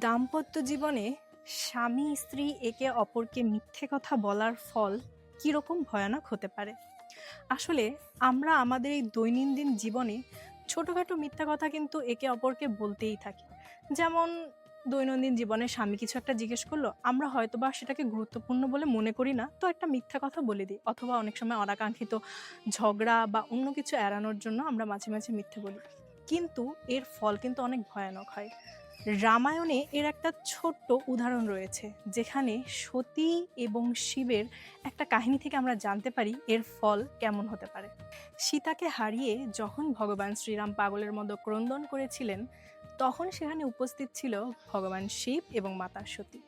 দাম্পত্য জীবনে স্বামী, স্ত্রী একে অপরকে মিথ্যে কথা বলার ফল কীরকম ভয়ানক হতে পারে? আসলে আমরা আমাদের এই দৈনন্দিন জীবনে ছোটোখাটো মিথ্যা কথা কিন্তু একে অপরকে বলতেই থাকি। যেমন দৈনন্দিন জীবনে স্বামী কিছু একটা জিজ্ঞেস করল, আমরা হয়তো বা সেটাকে গুরুত্বপূর্ণ বলে মনে করি না, তো একটা মিথ্যা কথা বলে দিই। অথবা অনেক সময় অনাকাঙ্ক্ষিত ঝগড়া বা অন্য কিছু এড়ানোর জন্য আমরা মাঝে মাঝে মিথ্যে বলি। কিন্তু এর ফল কিন্তু অনেক ভয়ানক হয়। রামায়ণে এর একটা ছোট্ট উদাহরণ রয়েছে, যেখানে সতী এবং শিবের একটা কাহিনী থেকে আমরা জানতে পারি এর ফল কেমন হতে পারে। সীতাকে হারিয়ে যখন ভগবান শ্রীরাম পাগলের মতো ক্রন্দন করেছিলেন, তখন সেখানে উপস্থিত ছিল ভগবান শিব এবং মাতা সতী।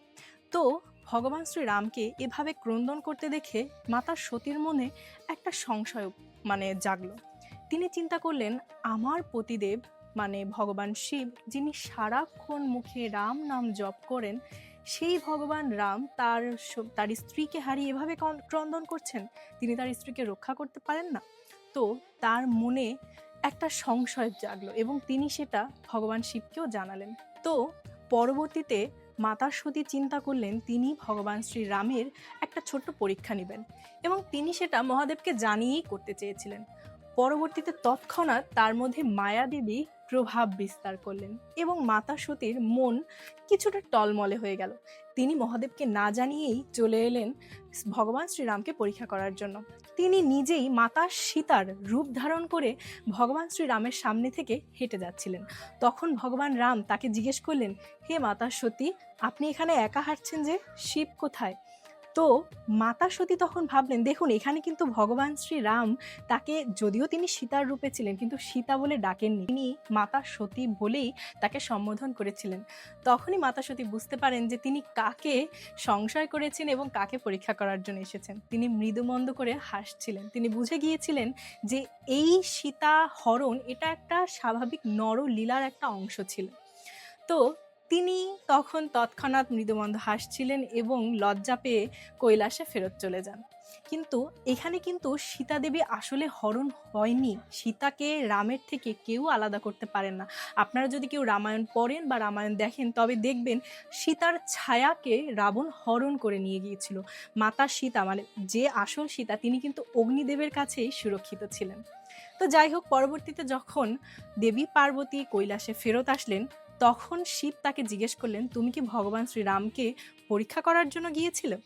তো ভগবান শ্রীরামকে এভাবে ক্রন্দন করতে দেখে মাতা সতীর মনে একটা সংশয় মানে জাগলো। তিনি চিন্তা করলেন, আমার পতিদেব মানে ভগবান শিব, যিনি সারাক্ষণ মুখে রাম নাম জপ করেন, সেই ভগবান রাম তার তার স্ত্রীকে হারিয়ে এভাবে ক্রন্দন করছেন? তিনি তার স্ত্রীকে রক্ষা করতে পারেন না? তো তার মনে একটা সংশয় জাগলো এবং তিনি সেটা ভগবান শিবকেও জানালেন। তো পরবর্তীতে মাতা সতী চিন্তা করলেন, তিনি ভগবান শ্রীরামের একটা ছোট্ট পরীক্ষা নেবেন এবং তিনি সেটা মহাদেবকে জানিয়েই করতে চেয়েছিলেন। পরবর্তীতে তৎক্ষণাৎ তার মধ্যে মায়াদেবী প্রভাব বিস্তার করলেন এবং মাতা সতীর মন কিছুটা টলমলে হয়ে গেল। তিনি মহাদেবকে না জানিয়েই চলে এলেন ভগবান শ্রীরামকে পরীক্ষা করার জন্য। তিনি নিজেই মাতা সীতার রূপ ধারণ করে ভগবান শ্রীরামের সামনে থেকে হেঁটে যাচ্ছিলেন। তখন ভগবান রাম তাকে জিজ্ঞেস করলেন, হে মাতা সতী, আপনি এখানে একা হাঁটছেন যে? শিব কোথায়? তো মাতা সতী তখন ভাবলেন, দেখুন, এখানে কিন্তু ভগবান শ্রীরাম, তাকে যদিও তিনি সীতার রূপে ছিলেন, কিন্তু সীতা বলে ডাকেননি। তিনি মাতা সতী বলেই তাকে সম্বোধন করেছিলেন। তখনই মাতা সতী বুঝতে পারেন যে তিনি কাকে সংশয় করেছেন এবং কাকে পরীক্ষা করার জন্য এসেছেন। তিনি মৃদুমন্দ করে হাসছিলেন। তিনি বুঝে গিয়েছিলেন যে এই সীতা হরণ, এটা একটা স্বাভাবিক নরলীলার একটা অংশ ছিল। তো তিনি তখন তৎক্ষণাৎ মৃদুমন্দ হাসছিলেন এবং লজ্জা পেয়ে কৈলাসে ফেরত চলে যান। কিন্তু এখানে কিন্তু সীতা দেবী আসলে হরণ হয়নি। সীতাকে রামের থেকে কেউ আলাদা করতে পারেন না। আপনারা যদি কেউ রামায়ণ পড়েন বা রামায়ণ দেখেন, তবে দেখবেন সীতার ছায়াকে রাবণ হরণ করে নিয়ে গিয়েছিল। মাতা সীতা মানে যে আসল সীতা, তিনি কিন্তু অগ্নিদেবের কাছেই সুরক্ষিত ছিলেন। তো যাই হোক, পরবর্তীতে যখন দেবী পার্বতী কৈলাসে ফেরত আসলেন তখন শিব তাকে জিজ্ঞেস করলেন, তুমি কি ভগবান শ্রীরামকে পরীক্ষা করার জন্য গিয়েছিলে?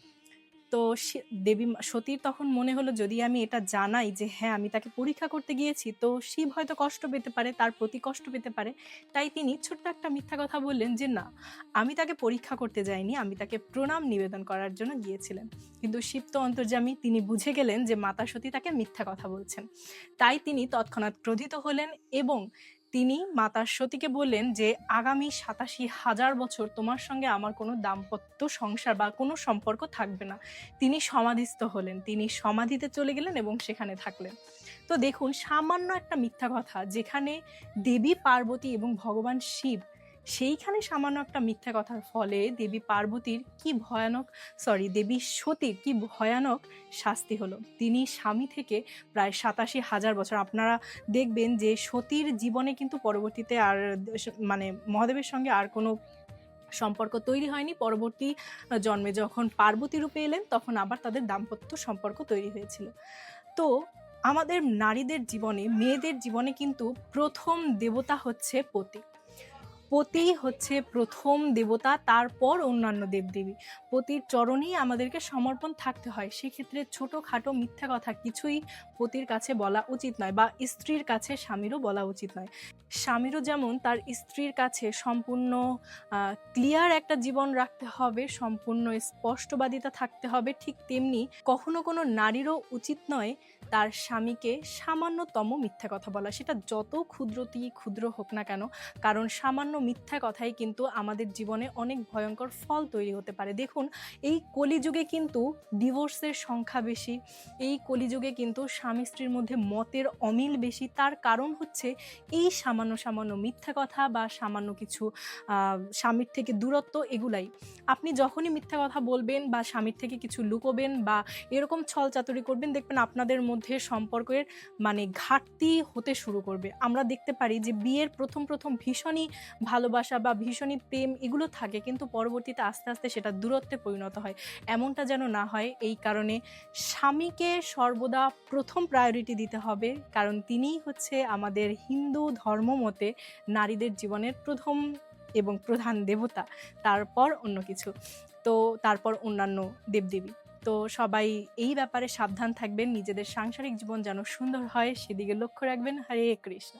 তো দেবী সতীর তখন মনে হলো, যদি আমি এটা জানাই যে হ্যাঁ আমি তাকে পরীক্ষা করতে গিয়েছি, তো শিব হয়তো কষ্ট পেতে পারে, তার প্রতি কষ্ট পেতে পারে। তাই তিনি ছোট্ট একটা মিথ্যা কথা বললেন যে, না, আমি তাকে পরীক্ষা করতে যাইনি, আমি তাকে প্রণাম নিবেদন করার জন্য গিয়েছিলেন কিন্তু শিব তো অন্তর্জামী তিনি বুঝে গেলেন যে মাতা সতী তাকে মিথ্যা কথা বলছেন। তাই তিনি তৎক্ষণাৎ ক্রোধিত হলেন এবং তিনি মাতা সতীকে বললেন যে, আগামী সাতাশি হাজার বছর তোমার সঙ্গে আমার কোনো দাম্পত্য সংসার বা কোনো সম্পর্ক থাকবে না। তিনি সমাধিস্থ হলেন। তিনি সমাধিতে চলে গেলেন এবং সেখানে থাকলেন। তো দেখুন, সামান্য একটা মিথ্যা কথা, যেখানে দেবী, পার্বতী এবং ভগবান শিব সেইখানে সামান্য একটা মিথ্যা কথার ফলে দেবী পার্বতীর কি ভয়ানক সরি দেবী সতীর কি ভয়ানক শাস্তি হলো। তিনি স্বামী থেকে প্রায় সাতাশি হাজার বছর। আপনারা দেখবেন যে সতীর জীবনে কিন্তু পরবর্তীতে আর মানে মহাদেবের সঙ্গে আর কোনো সম্পর্ক তৈরি হয়নি। পরবর্তী জন্মে যখন পার্বতী রূপে এলেন, তখন আবার তাদের দাম্পত্য সম্পর্ক তৈরি হয়েছিল। তো আমাদের নারীদের জীবনে, মেয়েদের জীবনে কিন্তু প্রথম দেবতা হচ্ছে পতি। পতি হচ্ছে প্রথম দেবতা, তারপর অন্যান্য দেবদেবী। পতির চরণেই আমাদেরকে সমর্পণ থাকতে হয়। সেক্ষেত্রে ছোটোখাটো মিথ্যা কথা কিছুই পতির কাছে বলা উচিত নয় বা স্ত্রীর কাছে স্বামীরও বলা উচিত নয়। স্বামীরও যেমন তার স্ত্রীর কাছে সম্পূর্ণ ক্লিয়ার একটা জীবন রাখতে হবে, সম্পূর্ণ স্পষ্টবাদিতা থাকতে হবে, ঠিক তেমনি কখনো কোনো নারীরও উচিত নয় তার স্বামীকে সামান্যতম মিথ্যা কথা বলা। সেটা যত ক্ষুদ্রতি ক্ষুদ্র হোক না কেন, কারণ সামান্য মিথ্যা কথাই কিন্তু আমাদের জীবনে অনেক ভয়ঙ্কর ফল তৈরি হতে পারে। দেখুন, এই কলিযুগে কিন্তু ডিভোর্সের সংখ্যা বেশি, এই কলিযুগে কিন্তু স্বামী স্ত্রীর মধ্যে মতের অমিল বেশি। তার কারণ হচ্ছে এই সামান্য সামান্য মিথ্যা কথা বা সামান্য কিছু স্বামীর থেকে দূরত্ব এগুলাই। আপনি যখনই মিথ্যা কথা বলবেন বা স্বামীর থেকে কিছু লুকোবেন বা এরকম ছল চাতুরি করবেন, দেখবেন আপনাদের মধ্যে সম্পর্কের মানে ঘাটতি হতে শুরু করবে। আমরা দেখতে পারি যে বিয়ের প্রথম প্রথম ভীষণই ভালোবাসা বা ভীষণই প্রেম এগুলো থাকে, কিন্তু পরবর্তীতে আস্তে আস্তে সেটা দূরত্বে পরিণত হয়। এমনটা যেন না হয়, এই কারণে স্বামীকে সর্বদা প্রথম প্রায়োরিটি দিতে হবে, কারণ তিনিই হচ্ছে আমাদের হিন্দু ধর্ম মতে নারীদের জীবনের প্রথম এবং প্রধান দেবতা, তারপর অন্য কিছু। তো তারপর অন্যান্য দেবদেবী। তো সবাই এই ব্যাপারে সাবধান থাকবেন, নিজেদের সাংসারিক জীবন যেন সুন্দর হয়, সেদিকে লক্ষ্য রাখবেন। হরে কৃষ্ণ।